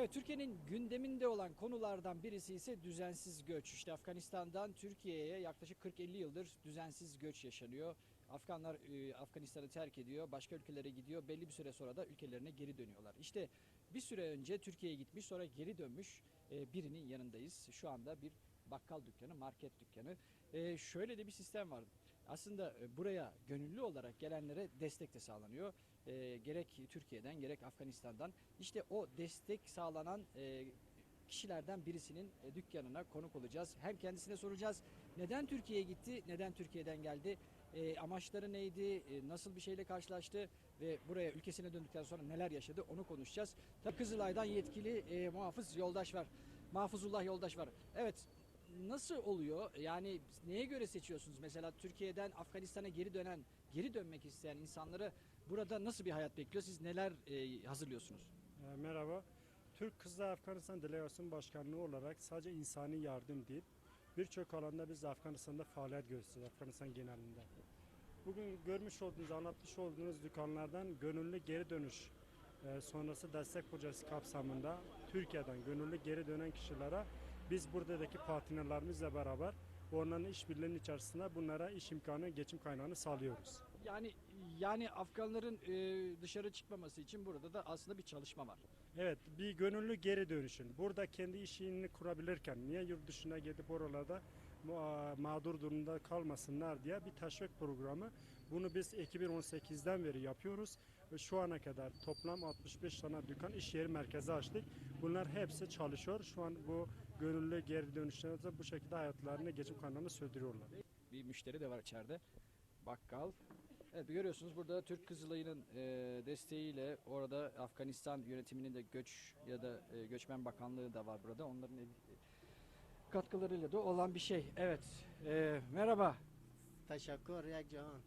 Evet Türkiye'nin gündeminde olan konulardan birisi ise düzensiz göç. İşte Afganistan'dan Türkiye'ye yaklaşık 40-50 yıldır düzensiz göç yaşanıyor. Afganlar e, Afganistan'ı terk ediyor, başka ülkelere gidiyor. Belli bir süre sonra da ülkelerine geri dönüyorlar. İşte bir süre önce Türkiye'ye gitmiş, sonra geri dönmüş e, birinin yanındayız. Şu anda bir bakkal dükkanı, market dükkanı. E, şöyle de bir sistem var. Aslında e, buraya gönüllü olarak gelenlere destek de sağlanıyor. E, gerek Türkiye'den gerek Afganistan'dan. İşte o destek sağlanan e, kişilerden birisinin e, dükkanına konuk olacağız. Hem kendisine soracağız neden Türkiye'ye gitti, neden Türkiye'den geldi, e, amaçları neydi, e, nasıl bir şeyle karşılaştı ve buraya ülkesine döndükten sonra neler yaşadı onu konuşacağız. Tabii Kızılay'dan yetkili e, muhafız yoldaş var. Mahfuzullah yoldaş var. Evet nasıl oluyor? Yani neye göre seçiyorsunuz? Mesela Türkiye'den Afganistan'a geri dönen, geri dönmek isteyen insanları burada nasıl bir hayat bekliyor? Siz neler e, hazırlıyorsunuz? E, Merhaba. Türk Kızlar Afganistan Delegasyon Başkanlığı olarak sadece insani yardım değil, birçok alanda biz Afganistan'da faaliyet gösteriyoruz, Afganistan genelinde. Bugün görmüş olduğunuz, anlatmış olduğunuz dükkanlardan gönüllü geri dönüş e, sonrası destek projesi kapsamında Türkiye'den gönüllü geri dönen kişilere biz buradaki partnerlerimizle beraber onların işbirliğinin içerisinde bunlara iş imkanı, geçim kaynağını sağlıyoruz. Yani yani Afganların e, dışarı çıkmaması için burada da aslında bir çalışma var. Evet, bir gönüllü geri dönüşün. Burada kendi işini kurabilirken niye yurt dışına gidip oralarda ma- mağdur durumda kalmasınlar diye bir teşvik programı. Bunu biz 2018'den beri yapıyoruz ve şu ana kadar toplam 65 tane dükkan iş yeri merkezi açtık. Bunlar hepsi çalışıyor. Şu an bu gönüllü geri dönüşlerimize bu şekilde hayatlarını geçim kanalını sürdürüyorlar. Bir müşteri de var içeride. Bakkal. Evet görüyorsunuz burada Türk Kızılayı'nın e, desteğiyle orada Afganistan yönetiminin de göç ya da e, göçmen bakanlığı da var burada. Onların ev, e, katkılarıyla da olan bir şey. Evet. E, merhaba. Teşekkür ya Cihan.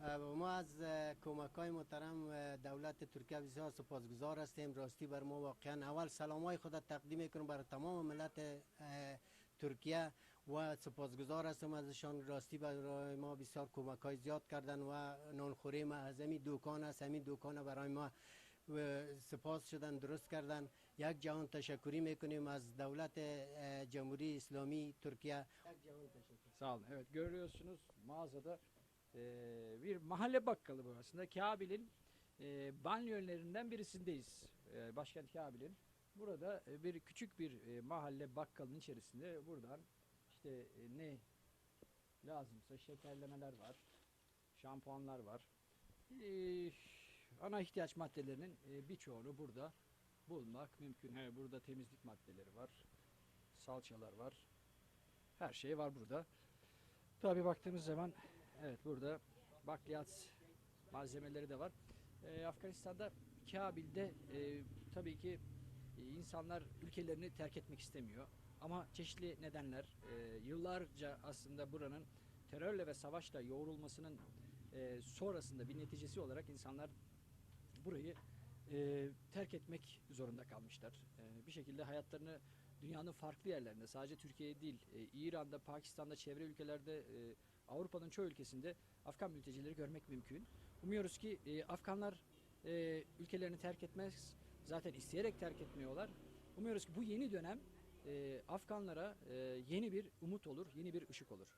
ما از کمک های محترم دولت ترکیه بسیار سپاسگزار هستیم. راستی بر ما واقعا اول سلام های خود تقدیم می‌کنم برای تمام ملت ترکیه و سپاسگزار هستم ازشان. راستی برای ما بسیار کمک های زیاد کردن و نانخوری ما از همین دوکان است. همین دوکان برای ما سپاس شدن درست کردن. یک جهان تشکری می‌کنیم از دولت جمهوری اسلامی ترکیه. یک جهان تشکر. Sağ olun. Evet görüyorsunuz mağazada e, bir mahalle bakkalı bu aslında. Kabil'in e, banliyölerinden birisindeyiz. E, başkent Kabil'in. Burada e, bir küçük bir e, mahalle bakkalın içerisinde buradan işte e, ne lazımsa şekerlemeler var, şampuanlar var. E, ana ihtiyaç maddelerinin e, birçoğunu burada bulmak mümkün. He, burada temizlik maddeleri var, salçalar var. Her şey var burada. Tabii baktığımız zaman evet burada bakliyat malzemeleri de var. Ee, Afganistan'da Kabil'de e, tabii ki e, insanlar ülkelerini terk etmek istemiyor. Ama çeşitli nedenler e, yıllarca aslında buranın terörle ve savaşla yoğrulmasının e, sonrasında bir neticesi olarak insanlar burayı e, terk etmek zorunda kalmışlar. E, bir şekilde hayatlarını dünyanın farklı yerlerinde sadece Türkiye değil e, İran'da, Pakistan'da, çevre ülkelerde e, Avrupa'nın çoğu ülkesinde Afgan mültecileri görmek mümkün. Umuyoruz ki e, Afganlar e, ülkelerini terk etmez. Zaten isteyerek terk etmiyorlar. Umuyoruz ki bu yeni dönem e, Afganlara e, yeni bir umut olur, yeni bir ışık olur.